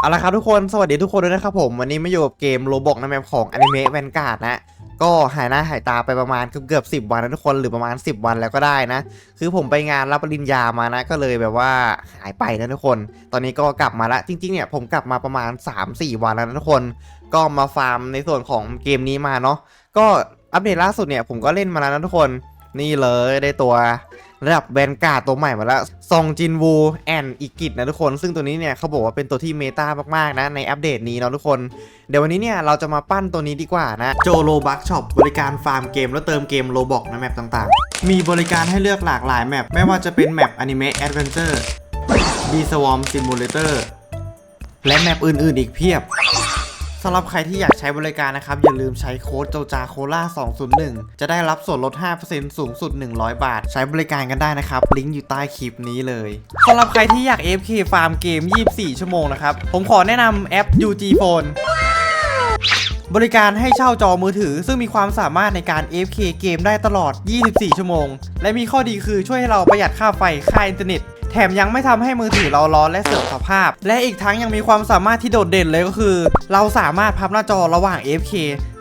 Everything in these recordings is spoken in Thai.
เอาละครับทุกคนสวัสดีทุกคนด้วยนะครับผมวันนี้มาอยู่กับเกมโรบอกในแมปของอนิเมะแวนการ์ดนะก็หายหน้าหายตาไปประมาณเกือบเกือบสิบวันนะทุกคนหรือประมาณ 10 วันแล้วก็ได้นะ คือผมไปงานรับปริญญามานะ ก็เลยแบบว่าหายไปนะทุกคน ตอนนี้ก็กลับมาละจริงๆเนี่ยผมกลับมาประมาณ 3-4 วันแล้วนะทุกคน ก็มาฟาร์มในส่วนของเกมนี้มาเนาะก็อัปเดตล่าสุดเนี่ยผมก็เล่นมาแล้วนะทุกคน นี่เลยได้ตัวระดับแวนการ์ดตัวใหม่มาแล้วซองจินวูแอนอิกิตนะทุกคน ซึ่งตัวนี้เนี่ยเขาบอกว่าเป็นตัวที่เมตามาก ๆ นะ ในอัปเดตนี้เนาะทุกคน เดี๋ยววันนี้เนี่ยเราจะมาปั้นตัวนี้ดีกว่านะโจโลบักช็อปบริการฟาร์มเกม แล้วเติมเกมโลบอกนะแมปต่างๆ มีบริการให้เลือกหลากหลายแมปไม่ว่าจะเป็นแมปอนิเมะแอดเวนเจอร์ดีสวอมซิมูเลเตอร์และแมปอื่นๆอีกเพียบ สำหรับใครที่อยากใช้บริการนะครับ อย่าลืมใช้โค้ดโจจาโคล่า201 จะได้รับส่วนลด 5%สูงสุด 100 บาท ใช้บริการกันได้นะครับ ลิงก์อยู่ใต้คลิปนี้เลยสำหรับใครที่อยาก AFK ฟาร์มเกม 24 ชั่วโมงนะครับ ผมขอแนะนำแอป UG Phone บริการให้เช่าจอมือถือ ซึ่งมีความสามารถในการ FK เกมได้ตลอด 24 ชั่วโมง และมีข้อดีคือช่วยให้เราประหยัดค่าไฟค่าอินเทอร์เน็ต แถมยังไม่ทำให้มือถือเราร้อนและเสื่อมสภาพ และอีกทั้งยังมีความสามารถที่โดดเด่นเลยก็คือ เราสามารถพับหน้าจอระหว่าง F K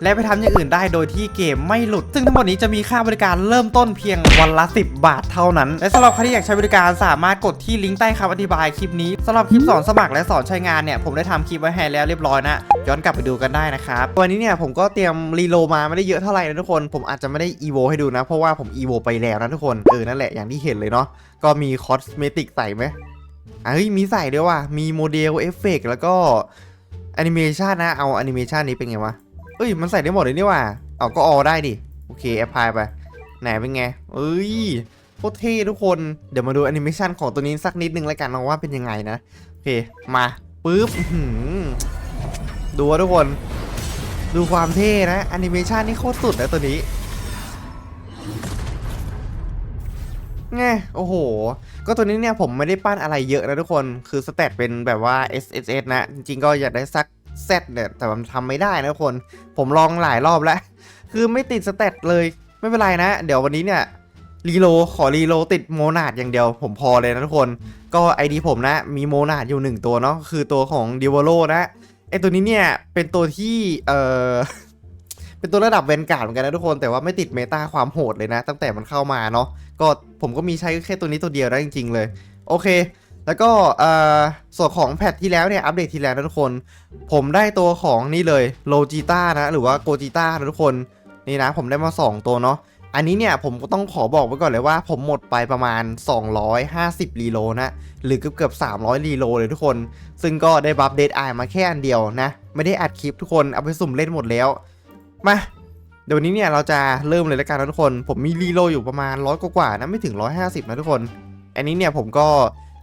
และไปทำอย่างอื่นได้โดยที่เกมไม่หลุด ซึ่งทั้งหมดนี้จะมีค่าบริการเริ่มต้นเพียงวันละ 10 บาทเท่านั้น และสำหรับใครที่อยากใช้บริการสามารถกดที่ลิงก์ใต้คำอธิบายคลิปนี้สำหรับคลิปสอนสมัครและสอนใช้งานเนี่ยผมได้ทำคลิปไว้ให้แล้วเรียบร้อยนะย้อนกลับไปดูกันได้นะครับวันนี้เนี่ยผมก็เตรียมรีโลมาไม่ได้เยอะเท่าไหร่นะทุกคน ผมอาจจะไม่ได้อีโวให้ดูนะ เพราะว่าผมอีโวไปแล้วนะทุกคนเออนั่นแหละอย่างที่เห็นเลยเนาะ ก็มีคอสเมติกใส่ไหมอะเฮ้ยมีใส่ด้วยว่ะมีโมเดลเอฟเฟกแล้วก็แอนิเมชันนะเอาแอนิเมชันนี้เป็นไงวะเอ้ยมันใส่ได้หมดเลยนี่ว่ะเอาก็ออได้ดิโอเคแอปพลายไปไหนเป็นไงเอ้ยโคตรเท่ทุกคนเดี๋ยวมาดูแอนิเมชันของตัวนี้สักนิดนึงแล้วกันนะว่าเป็นยังไงนะโอเคมาปึ๊บดูว่าทุกคน ดูความเท่นะแอนิเมชันนี่โคตรสุดนะตัวนี้ ไงโอ้โห ก็ตัวนี้เนี่ยผมไม่ได้ปั้นอะไรเยอะนะทุกคน คือสเตตเป็นแบบว่า S S S นะ จริงๆก็อยากได้สักเซตเนี่ยแต่มันทำไม่ได้นะทุกคน ผมลองหลายรอบแล้ว คือไม่ติดสเตตเลย ไม่เป็นไรนะ เดี๋ยววันนี้เนี่ยรีโลขอรีโลติดโมนาดอย่างเดียว ผมพอเลยนะทุกคน ก็ไอดีผมนะ มีโมนาดอยู่หนึ่งตัวเนาะ คือตัวของดิวโลนะ ไอตัวนี้เนี่ยเป็นตัวที่ เออ เป็นตัวระดับเวนการ์ดเหมือนกันนะทุกคน แต่ว่าไม่ติดเมตาความโหดเลยนะ ตั้งแต่มันเข้ามาเนาะก็ผมก็มีใช้แค่ตัวนี้ตัวเดียวนะจริง ๆ เลย โอเค แล้วก็อ่อส่วนของแพทที่แล้วเนี่ยอัปเดตที่แล้วนะทุกคน ผมได้ตัวของนี่เลยโลจิต้านะหรือว่าโกจิต้านะทุกคนนี่นะผมได้มา 2 ตัวเนาะอันนี้เนี่ยผมก็ต้องขอบอกไว้ก่อนเลยว่า ผมหมดไปประมาณ 250รีโลนะหรือเกือบเกือบ300รีโลเลยทุกคน ซึ่งก็ได้บัฟเดดไอมาแค่อันเดียวนะ ไม่ได้อัดคลิปทุกคนเอาไปสุ่มเล่นหมดแล้ว มาเดี๋ยววันนี้เนี่ยเราจะเริ่มเลยแล้วกันนะทุกคน ผมมีรีโลอยู่ประมาณร้อยกว่าๆนะไม่ถึง 150 นะทุกคน อันนี้เนี่ยผมก็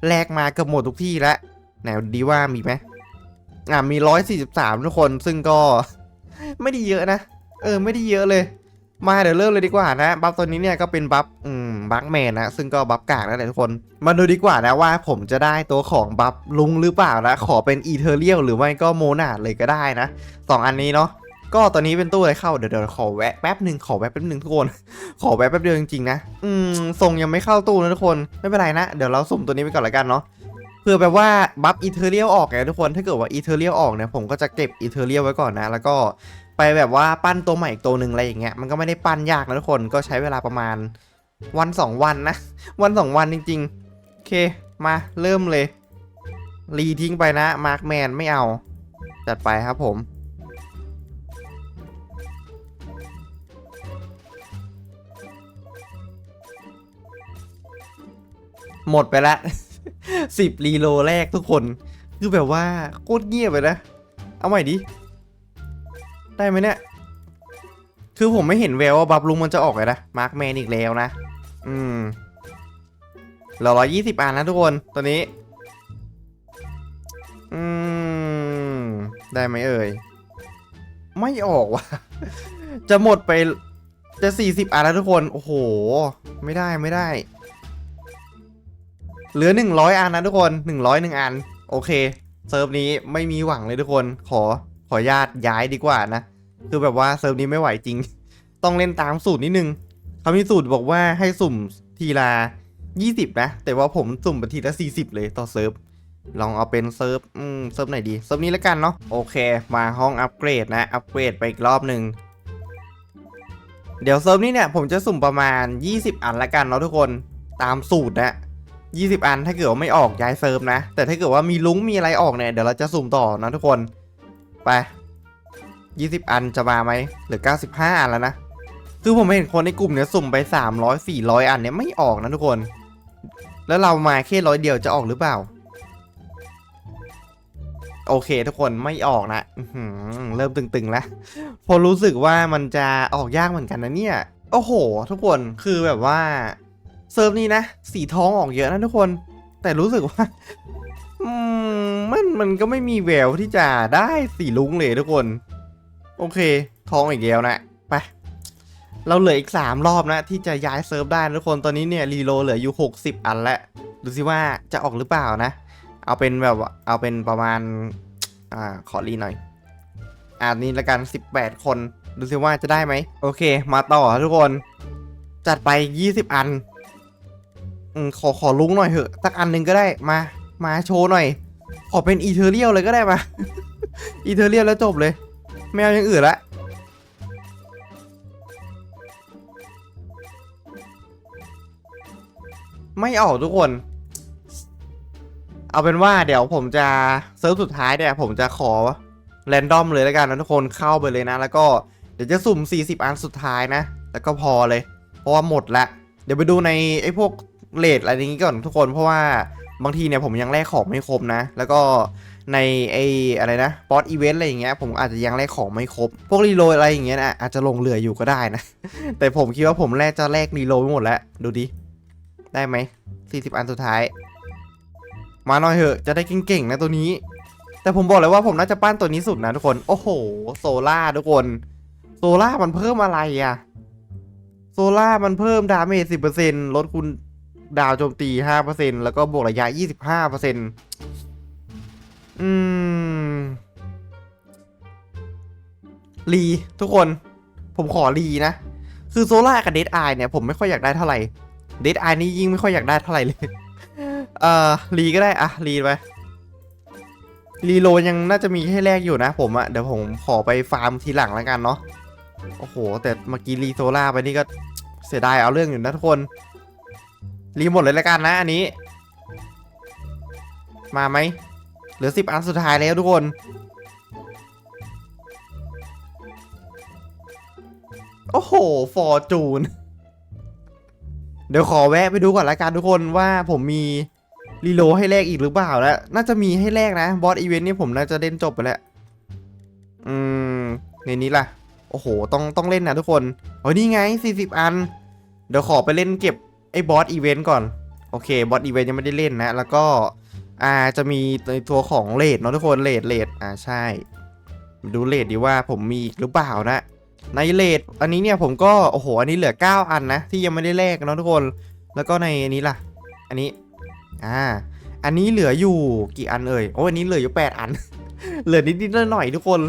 แลกมาเกือบหมดทุกที่แล้วไหนดีว่ามีไหมอ่ามี 143 ทุกคนซึ่งก็ไม่ได้เยอะนะ เออไม่ได้เยอะเลย มาเดี๋ยวเริ่มเลยดีกว่านะบัฟตัวนี้เนี่ยก็เป็นบัฟอืมบัฟแมนนะซึ่งก็บัฟกากนะทุกคน มาดูดีกว่านะว่าผมจะได้ตัวของบัฟลุงหรือเปล่านะขอเป็นอีเทอร์เรียลหรือไม่ก็โมนาดเลยก็ได้นะสองอันนี้เนาะ ก็ตอนนี้เป็นตู้อะไรเข้าเดี๋ยวเดี๋ยวขอแวะแป๊บหนึ่งขอแวะแป๊บหนึ่งทุกคน ขอแวะแป๊บเดียวจริงๆนะ อืมทรงยังไม่เข้าตู้นะทุกคนไม่เป็นไรนะ เดี๋ยวเราสุ่มตัวนี้ไปก่อนละกันเนาะเพื่อแบบว่าบัฟอีเทอร์เรียลออกไงทุกคนถ้าเกิดว่าอีเทอร์เรียลออกเนี่ยผมก็จะเก็บอีเทอร์เรียลไว้ก่อนนะ แล้วก็ไปแบบว่าปั้นตัวใหม่อีกตัวหนึ่งอะไรอย่างเงี้ยมันก็ไม่ได้ปั้นยากนะทุกคนก็ใช้เวลาประมาณวันสองวันนะ วันสองวันจริงๆโอเคมาเริ่มเลยรีทิ้งไปนะมาร์คแมนไม่เอาจัดไปครับผม หมดไปละสิบรีโลแรกทุกคน คือแบบว่าโคตรเงียบเลยนะ เอาใหม่ดิ ได้ไหมเนี่ย คือผมไม่เห็นแววว่าบับลุงมันจะออกเลยนะ มาร์คแมนอีกแล้วนะ อืมเราร้อยยี่สิบอันนะทุกคนตัวนี้ อืม ได้ไหมเอ่ย ไม่ออกว่ะ จะหมดไป จะสี่สิบอันแล้วทุกคน โอ้โห ไม่ได้ไม่ได้ เหลือหนึ่งร้อยอันนะทุกคนหนึ่งร้อยหนึ่งอัน โอเค เซิร์ฟนี้ไม่มีหวังเลยทุกคน ขอขอญาตย้ายดีกว่านะ คือแบบว่าเซิร์ฟนี้ไม่ไหวจริง ต้องเล่นตามสูตรนิดนึงเขามีสูตรบอกว่าให้สุ่มทีละ20 นะ แต่ว่าผมสุ่มไปทีละ 40 เลยต่อเซิร์ฟ ลองเอาเป็นเซิร์ฟอืมเซิร์ฟไหนดี เซิร์ฟนี้แล้วกันเนาะ โอเค มาห้องอัปเกรดนะ อัปเกรดไปอีกรอบหนึ่งเดี๋ยวเซิร์ฟนี้เนี่ยผมจะสุ่มประมาณ 20 อันละกันเนาะทุกคน ตามสูตรนะ 20 อันถ้าเกิดว่าไม่ออกย้ายเซิร์ฟนะ แต่ถ้าเกิดว่ามีลุงมีอะไรออกเนี่ยเดี๋ยวเราจะสุ่มต่อนะทุกคนไป 20 อันจะมาไหมเหลือ 95 อันแล้วนะ คือผมเห็นคนในกลุ่มเนี่ยสุ่มไป 300 400 อันเนี่ยไม่ออกนะทุกคน แล้วเรามาแค่ร้อยเดียวจะออกหรือเปล่า โอเคทุกคนไม่ออกนะเริ่มตึงๆแล้วพอรู้สึกว่ามันจะออกยากเหมือนกันนะเนี่ย โอ้โห ทุกคนคือแบบว่า เซิร์ฟนี้นะ สีทองออกเยอะนะทุกคน แต่รู้สึกว่ามมันมันก็ไม่มีแววที่จะได้สีลุงเลยทุกคน โอเค ทองอีกแล้วนะไปเราเหลืออีก 3 รอบนะที่จะย้ายเซิร์ฟได้ทุกคนตอนนี้เนี่ยรีโลเหลืออยู่ 60 อันแล้วดูสิว่าจะออกหรือเปล่านะ เอาเป็นแบบเอาเป็นประมาณอ่าขอรีหน่อยอ่านี้ละกัน 18 คน ดูสิว่าจะได้ไหม โอเค มาต่อทุกคน จัดไป 20 อัน อืมขอขอลุงหน่อยเถอะสักอันหนึ่งก็ได้มา มาโชว์หน่อย ขอเป็นอีเทอร์เรียลเลยก็ได้มา อีเทอร์เรียลแล้วจบเลย ไม่เอาอย่างอื่นละไม่ออกทุกคน เอาเป็นว่าเดี๋ยวผมจะเซิร์ฟสุดท้ายเนี่ย ผมจะขอแรนดอมเลยแล้วกันนะทุกคนเข้าไปเลยนะ แล้วก็เดี๋ยวจะสุ่ม 40 อันสุดท้ายนะ แล้วก็พอเลย เพราะว่าหมดละ เดี๋ยวไปดูในไอ้พวก เลทอะไรอย่างงี้ก่อนทุกคนเพราะว่าบางทีเนี่ยผมยังแลกของไม่ครบนะ แล้วก็ในไออะไรนะบอสอีเวนต์อะไรอย่างเงี้ยผมอาจจะยังแลกของไม่ครบ พวกรีโลอะไรอย่างเงี้ยนะอาจจะลงเหลืออยู่ก็ได้นะ แต่ผมคิดว่าผมแลกจะแลกรีโลไปหมดแล้ว ดูดิ ได้ไหม40 อันสุดท้าย มาหน่อยเถอะ จะได้เก่งๆนะตัวนี้ แต่ผมบอกเลยว่าผมน่าจะปั้นตัวนี้สุดนะทุกคน โอ้โห โซล่าทุกคน โซล่ามันเพิ่มอะไรอะโซล่ามันเพิ่มดาเมจ10%ลดคุณ ดาวโจมตี 5%แล้วก็บวกระยะ 25%อืมรีทุกคนผมขอรีนะ คือโซล่ากับเดดไอเนี่ยผมไม่ค่อยอยากได้เท่าไหร่เดดไอนี่ยิ่งไม่ค่อยอยากได้เท่าไหร่เลย เอ่อรีก็ได้อะรีไปรีโลยังน่าจะมีให้แลกอยู่นะผมอะเดี๋ยวผมขอไปฟาร์มทีหลังแล้วกันเนาะโอ้โห แต่เมื่อกี้รีโซล่าไปนี่ก็เสียดายเอาเรื่องอยู่นะทุกคน รีหมดเลยแล้วกันนะอันนี้ มาไหมเหลือสิบอันสุดท้ายแล้วทุกคน โอ้โห ฟอร์จูน เดี๋ยวขอแวะไปดูก่อนละกันทุกคนว่าผมมีรีโลให้แลกอีกหรือเปล่าแล้วน่าจะมีให้แลกนะบอสอีเวนต์นี่ผมน่าจะเล่นจบไปแล้ว อืม ในนี้ล่ะ โอ้โห ต้องต้องเล่นนะทุกคนเฮ้ยนี่ไง 40 อัน เดี๋ยวขอไปเล่นเก็บ ไอ้บอสอีเวนต์ก่อน โอเคบอสอีเวนต์ยังไม่ได้เล่นนะ แล้วก็อ่าจะมีในตัวของเลดเนาะทุกคนเลดเลดอ่าใช่ ดูเลดดีว่าผมมีอีกหรือเปล่านะ ในเลดอันนี้เนี่ยผมก็โอ้โหอันนี้เหลือ 9 อันนะ ที่ยังไม่ได้แลกเนาะทุกคน แล้วก็ในอันนี้ล่ะ อันนี้อ่าอันนี้เหลืออยู่กี่อันเอ่ยโอ้อันนี้เหลืออยู่ 8 อัน เหลือนิดๆหน่อยๆทุกคน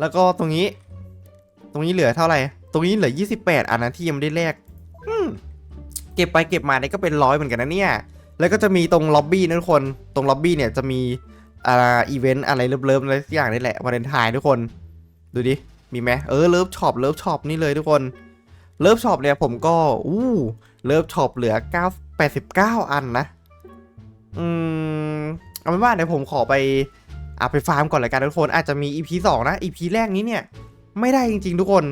แล้วก็ตรงนี้ ตรงนี้เหลือเท่าไหร่ ตรงนี้เหลือ 28 อันนะที่ยังไม่ได้แลกอืม เก็บไปเก็บมาเนี่ยก็เป็นร้อยเหมือนกันนะเนี่ย แล้วก็จะมีตรงล็อบบี้นะทุกคน ตรงล็อบบี้เนี่ยจะมีอ่าอีเวนต์อะไรเลิฟๆอะไรสักอย่างนี่แหละวาเลนไทน์ทุกคน ดูดิ มีไหมเออเลิฟช็อปเลิฟช็อปนี่เลยทุกคนเลิฟช็อปเนี่ยผมก็อู้เลิฟช็อปเหลือ9 89 อันนะ อืมเอาเป็นว่าเดี๋ยวผมขอไปอะไปฟาร์มก่อนเลยกันทุกคนอาจจะมี EP 2นะ EP แรกนี้เนี่ย ไม่ได้จริง ๆ ทุกคน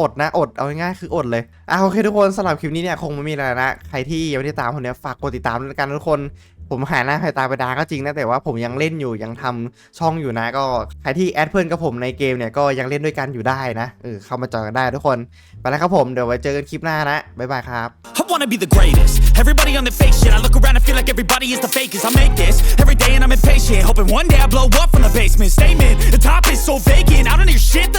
อดนะอดเอาง่ายๆคืออดเลยอะโอเคทุกคนสำหรับคลิปนี้เนี่ยคงไม่มีอะไรนะใครที่ยังไม่ได้ตามผมเนี่ยฝากกดติดตามด้วยกันทุกคน ผมหายหน้าหายตาไปดาก็จริงนะแต่ว่าผมยังเล่นอยู่ยังทำช่องอยู่นะ ก็ใครที่แอดเพื่อนกับผมในเกมเนี่ยก็ยังเล่นด้วยกันอยู่ได้นะเออเข้ามาจอยกันได้ทุกคนไปแล้วครับผมเดี๋ยวไว้เจอกันคลิปหน้านะบ๊ายบายครับ I wanna be the greatest. Everybody on the fake shit. I look around and feel like everybody is the fakest. I make this every day and I'm impatient. Hoping one day I blow up from the basement. Statement, the top is so vacant. I don't hear shit that